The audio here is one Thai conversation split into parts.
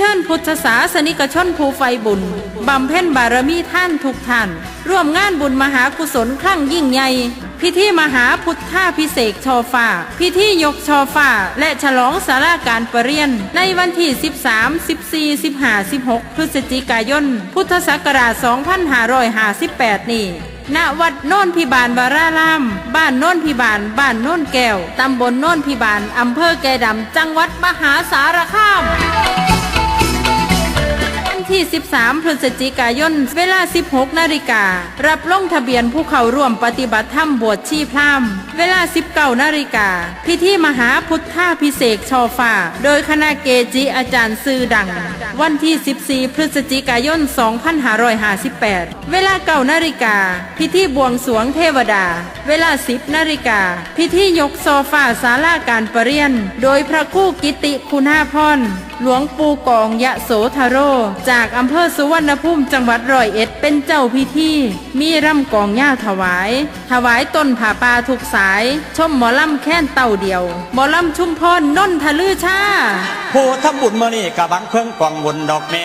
ชิญพุทธศาสนิกชนภูไฟบุญ บำเพ็ญบารมีท่านทุกท่าน ร่วมงานบุญมหากุศลครั้งยิ่งใหญ่ พิธีมหาพุทธาพิเศษชอฟ้า พิธียกชอฟ้า และฉลองสาราการประเรียน ในวันที่ 13 14 15 16 พฤศจิกายน พุทธศักราช 2558 นี้ณวัดโน่นพิบาลวาราราม บ้านโน่นพิบาล บ้านโน่นแก้ว ตำบลโน่นพิบาล อำเภอแก่ดำ จังหวัดมหาสารคาม ที่ 13 พฤศจิกายน เวลา 16 นาฬิกา รับลงทะเบียนผู้เข้าร่วมปฏิบัติธรรมบวชชีพราหมณ์เวลา 19 นาฬิกา พิธีมหาพุทธาพิเศษชอฟ้า โดยคณะเกจิอาจารย์ซื่อดัง วันที่ 14 พฤศจิกายน 2558 เวลา9นาฬิกา พิธีบวงสวงเทวดา เวลา 10 นาฬิกา พิธียกโซฟาศาลาการประเรียน โดยพระคู่กิติคุณาพร หลวงปู่กองยะโสธโร จากอำเภอสุวรรณภูมิจังหวัดร้อยเอ็ดเป็นเจ้าพิธีมีร่ำกองย่าถวาย ถวายต้นผาปาทุกสาย ชมหมอลำแค้นเต่าเดียวหมอลำชุมพรนนทลือชาผู้ทำบุญมื่อนี่กะบังเพิ่งกองบุญดอกแม่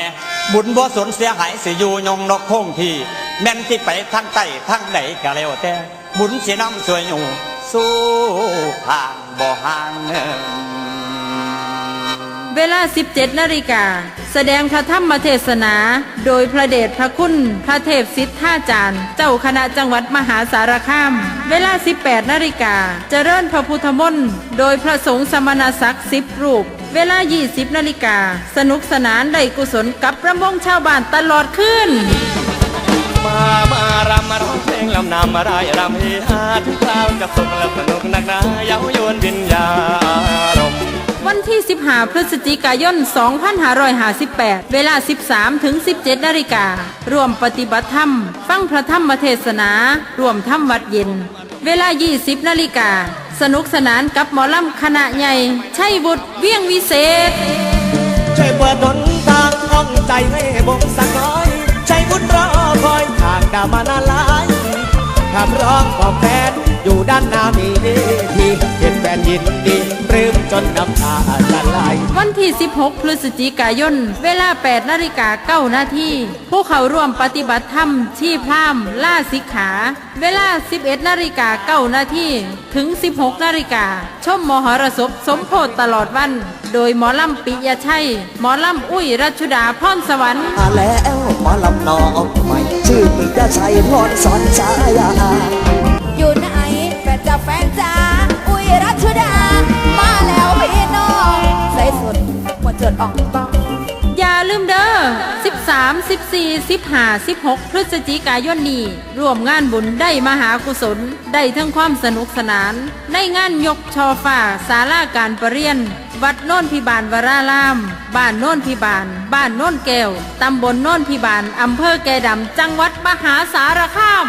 บุญบ่สนเสียหายสิอยู่ยงนกคงที่แม่นที่ไปทางใต้ทางไหนกะแล้วแต่บุญเสียน้ำสวยอยู่สู้ห่างบ่ห่างเงิน เวลา 17นาฬิกา แสดงพระธรรมเทศนา โดยพระเดชพระคุณ พระเทพสิทธาจารย์ เจ้าคณะจังหวัดมหาสารคาม เวลา 18นาฬิกา เจริญพระพุทธมนต์ โดยพระสงฆ์สมณศักดิ์สิบรูป เวลา 20นาฬิกา สนุกสนานได้กุศลกับประมงชาวบ้านตลอดคืนมามารำมาร้องเพลงลำนำมาได้รำเฮฮาทุกคราวจะสุขและสนุกนักหนาเย้ายวนวิญญาณ 15 พฤศจิกายน 2558 เวลา 13ถึง17 นาฬิการ่วมปฏิบัติธรรม ฟังพระธรรมเทศนา ร่วมทำวัดเย็น เวลา 20 นาฬิกา สนุกสนานกับหมอลำคณะใหญ่ชัยบุตรเวียงวิเศษ ช่วยเปิดหนทางห้องใจให้บงสักน้อย ใจบุญรอคอยทางดาวมานาลายคำร้องของแฟนอยู่ด้านหน้า วันที่ 16 พฤศจิกายน เวลา 8นาฬิกา9นาทีผู้เข้าร่วมปฏิบัติธรรมที่พราหมล่าสิกขา เวลา 11นาฬิกา9นาทีถึง 16นาฬิกาชมมหรสพสมโพธตลอดวัน โดยหมอลำปิยชัย หมอลำอุ้ยรัชดาพรสวรรค์มาแล้วหมอลำนองใหม่ชื่อปิยชัยพรสอนชายา ดอองต้องอย่าลืมเด้อ13 14 15 16 พฤศจิกายนนี้ ร่วมงานบุญได้มหากุศล ได้ทั้งความสนุกสนาน ในงานยกชอฟ้าศาลาการประเรียน วัดโน่นพิบาลวราราม บ้านโน่นพิบาล บ้านโน่นแก้ว ตำบลโน่นพิบาล อำเภอแก่ดำ จังหวัดมหาสารคาม